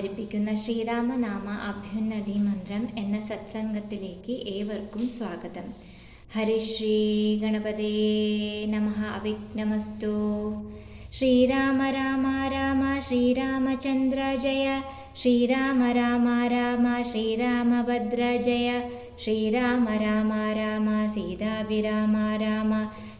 അവതരിപ്പിക്കുന്ന ശ്രീരാമനാമ അഭ്യുന്നതി മന്ത്രം എന്ന സത്സംഗത്തിലേക്ക് ഏവർക്കും സ്വാഗതം ഹരിശ്രീ ഗണപതേ നമ അവിഘ്നമസ്തു ശ്രീരാമ രാമ രാമ ശ്രീരാമചന്ദ്ര ജയ ശ്രീരാമ രാമ രാമ ശ്രീരാമഭദ്ര ജയ ശ്രീരാമ രാമ രാമ സീതാഭിരാമ രാമ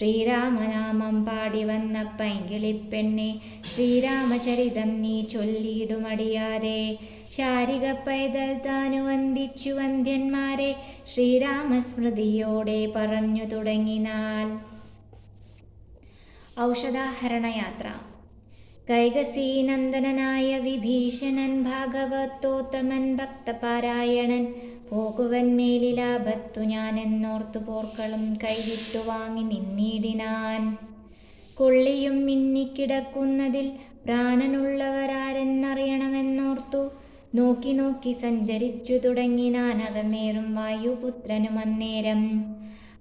ശ്രീരാമനാമം പാടി വന്ന പൈങ്കിളിപ്പെണ്ണെ ശ്രീരാമചരിതം നീ ചൊല്ലിയിടുമടിയാതെ. ശാരിക പൈതൽ താനു വന്ദിച്ചു വന്ധ്യന്മാരെ ശ്രീരാമസ്മൃതിയോടെ പറഞ്ഞു തുടങ്ങിനാൽ. ഔഷധാഹരണയാത്ര. കൈകസീനന്ദനായ വിഭീഷണൻ ഭാഗവത്തോത്തമൻ ഭക്തപാരായണൻ പോകുവൻ മേലിലാപത്തു ഞാൻ എന്നോർത്തു പോർക്കളും കൈവിട്ടു വാങ്ങി നിന്നിടിനാൻ. കൊള്ളിയും മിന്നിക്കിടക്കുന്നതിൽ പ്രാണനുള്ളവരാരെന്നറിയണമെന്നോർത്തു നോക്കി നോക്കി സഞ്ചരിച്ചു തുടങ്ങിനാൻ അകമേറും വായുപുത്രനും അന്നേരം.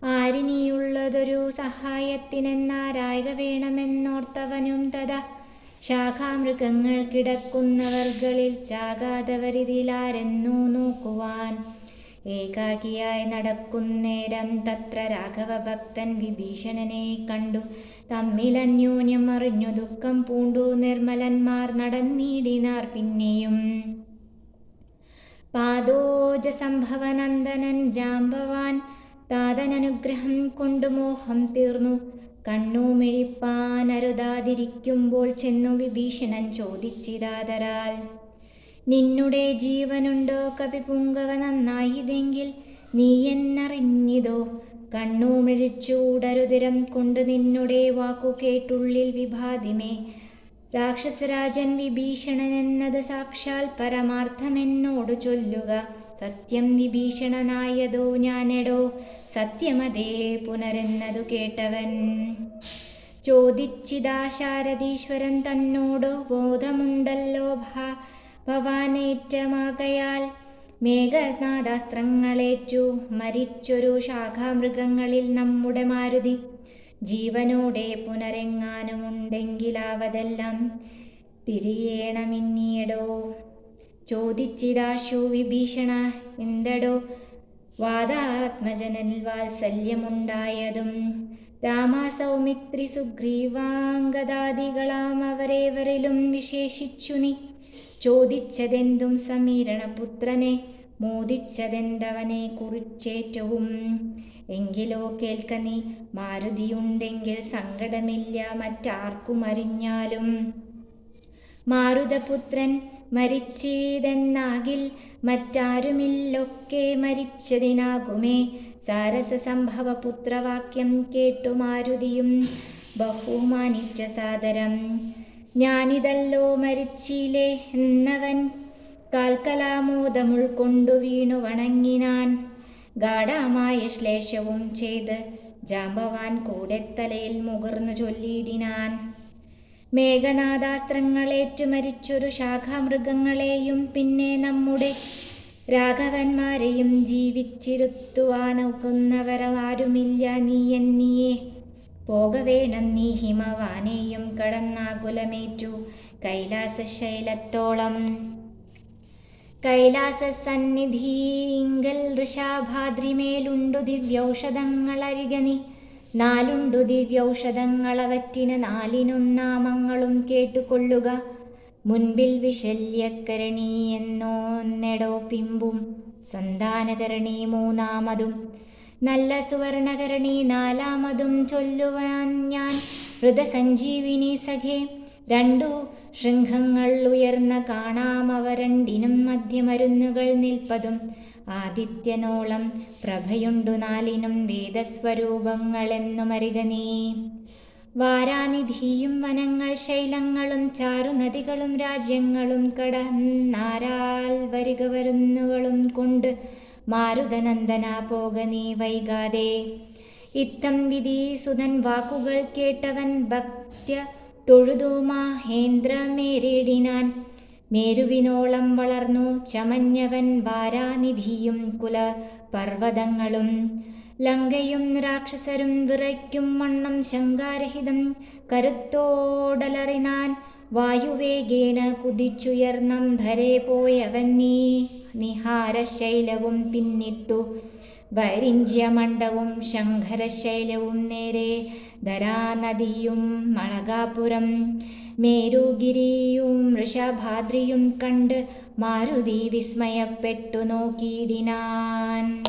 ആരിനിയുള്ളതൊരു സഹായത്തിനെന്നാരായക വേണമെന്നോർത്തവനും തഥാ ശാഖാമൃഗങ്ങൾ കിടക്കുന്നവർകളിൽ ചാകാതവരിതിലാരെന്നു നോക്കുവാൻ. ഏകാകിയായി നടക്കുന്നേരം തത്ര രാഘവഭക്തൻ വിഭീഷണനെ കണ്ടു. തമ്മിലന്യോന്യം അറിഞ്ഞു ദുഃഖം പൂണ്ടു നിർമ്മലന്മാർ നടന്നീടിനാർ പിന്നെയും. പാദോജ സംഭവനന്ദനൻ ജാമ്പവാൻ താതനനുഗ്രഹം കൊണ്ടു മോഹം തീർന്നു. കണ്ണു അരുതാതിരിക്കുമ്പോൾ ചെന്നു വിഭീഷണൻ ചോദിച്ചിതാതരാൽ നിന്നുടെ ജീവനുണ്ടോ കപിപുങ്കവ നന്നായിതെങ്കിൽ നീ എന്നറിഞ്ഞിതോ? കണ്ണൂമിഴിച്ചൂടരുതിരം കൊണ്ട് നിന്നുടെ വാക്കു കേട്ടുള്ളിൽ വിഭാതിമേ. രാക്ഷസരാജൻ വിഭീഷണൻ എന്നത് സാക്ഷാൽ പരമാർത്ഥമെന്നോട് ചൊല്ലുക. സത്യം വിഭീഷണനായതോ ഞാനെടോ? സത്യമതേ പുനരെന്നതു കേട്ടവൻ. ചോദിച്ചിതാ ശാരദീശ്വരൻ തന്നോട് ബോധമുണ്ടല്ലോ ഭാ. ഭവാനേറ്റമാകയാൽ മേഘനാദാസ്ത്രങ്ങളേറ്റു മരിച്ചൊരു ശാഖാമൃഗങ്ങളിൽ നമ്മുടെ മാരുതി. ജീവനോടെ പുനരെങ്ങാനുമുണ്ടെങ്കിലാവതെല്ലാം തിരിയേണമിന്നിയടോ? ചോദിച്ചിതാശു വിഭീഷണ എന്തടോ? വാദാത്മജനിൽ വാത്സല്യമുണ്ടായതും രാമസൗമിത്രി സുഗ്രീവാംഗദാദികളാം അവരേവരിലും വിശേഷിച്ചു നീ. ചോദിച്ചതെന്തും സമീരണപുത്രനെ മോദിച്ചതെന്തവനെ കുറിച്ചേറ്റവും. എങ്കിലോ കേൾക്ക നീ മാരുതിയുണ്ടെങ്കിൽ സങ്കടമില്ല മറ്റാർക്കും അറിഞ്ഞാലും. മാരുതപുത്രൻ മരിച്ചതെന്നാകിൽ മറ്റാരുമില്ലൊക്കെ മരിച്ചതിനാകുമേ. സാരസ സംഭവ പുത്രവാക്യം കേട്ടു മാരുതിയും ബഹുമാനിച്ച സാദരം. ഞാനിതല്ലോ മരിച്ചീലേ എന്നവൻ കാൽക്കലാമോദമുൾക്കൊണ്ടു വീണു വണങ്ങിനാൻ. ഗാഠമായ ശ്ലേഷവും ചെയ്ത് ജാമ്പവാൻ കൂടെത്തലയിൽ തലയിൽ മുകർന്നു ചൊല്ലിയിടിനാൻ. മേഘനാദാസ്ത്രങ്ങളേറ്റു മരിച്ചൊരു ശാഖാമൃഗങ്ങളെയും പിന്നെ നമ്മുടെ രാഘവന്മാരെയും ജീവിച്ചിരുത്തുവാനൊക്കുന്നവരാരുമില്ല നീ എന്നിയെ പോകവേണം നീ ഹിമവാനെയും കടന്നാകുലമേറ്റു. കൈലാസശൈലത്തോളം. കൈലാസ സന്നിധിങ്കൽ ഋഷാഭാദ്രിമേലുണ്ടു ദിവ്യൗഷധങ്ങളരികനി നാലുണ്ടു ദിവ്യൗഷധങ്ങളവറ്റിന് നാലിനും നാമങ്ങളും കേട്ടുകൊള്ളുക. മുൻപിൽ വിശല്യക്കരണി എന്നോന്നെടോ പിമ്പും. സന്താനകരണി മൂന്നാമതും. നല്ല സുവർണകരണി നാലാമതും ചൊല്ലുവാൻ ഞാൻ ഹൃദസഞ്ജീവിനി സഖേ. രണ്ടു ശൃംഖങ്ങൾ ഉയർന്ന കാണാമവ രണ്ടിനും മധ്യമരുന്നുകൾ നിൽപ്പതും ആദിത്യനോളം പ്രഭയുണ്ടു നാലിനും വേദസ്വരൂപങ്ങളെന്നുമറിക നീ. വാരാനിധിയും വനങ്ങൾ ശൈലങ്ങളും ചാരുനദികളും രാജ്യങ്ങളും കടന്നാരാൽ വരിക വരുന്നുകളും കൊണ്ട് മാരുതനന്ദന പോക നീ വൈകാതെ. ഇത്തം വിധി സുതൻ വാക്കുകൾ കേട്ടവൻ ഭക്ത്യ തൊഴുതു മഹേന്ദ്രമേരിടിനാൻ മേരുവിനോളം വളർന്നു ചമഞ്ഞവൻ വാരാനിധിയും കുല പർവതങ്ങളും. ലങ്കയും രാക്ഷസരും വിറയ്ക്കും വണ്ണം ശങ്കാരഹിതം കരുത്തോടലറിനാൻ. വായുവേഗേണ കുതിച്ചുയർന്നംധരെ പോയവൻ നീ. നിഹാരശൈലവും പിന്നിട്ടു. വൈരിഞ്ച്യമണ്ഡവും ശങ്കരശൈലവും നേരെ ധരാനദിയും മളകാപുരം മേരുഗിരിയും ഋഷഭാദ്രിയും കണ്ട് മാരുതി വിസ്മയപ്പെട്ടു നോക്കിയിടിനാൻ.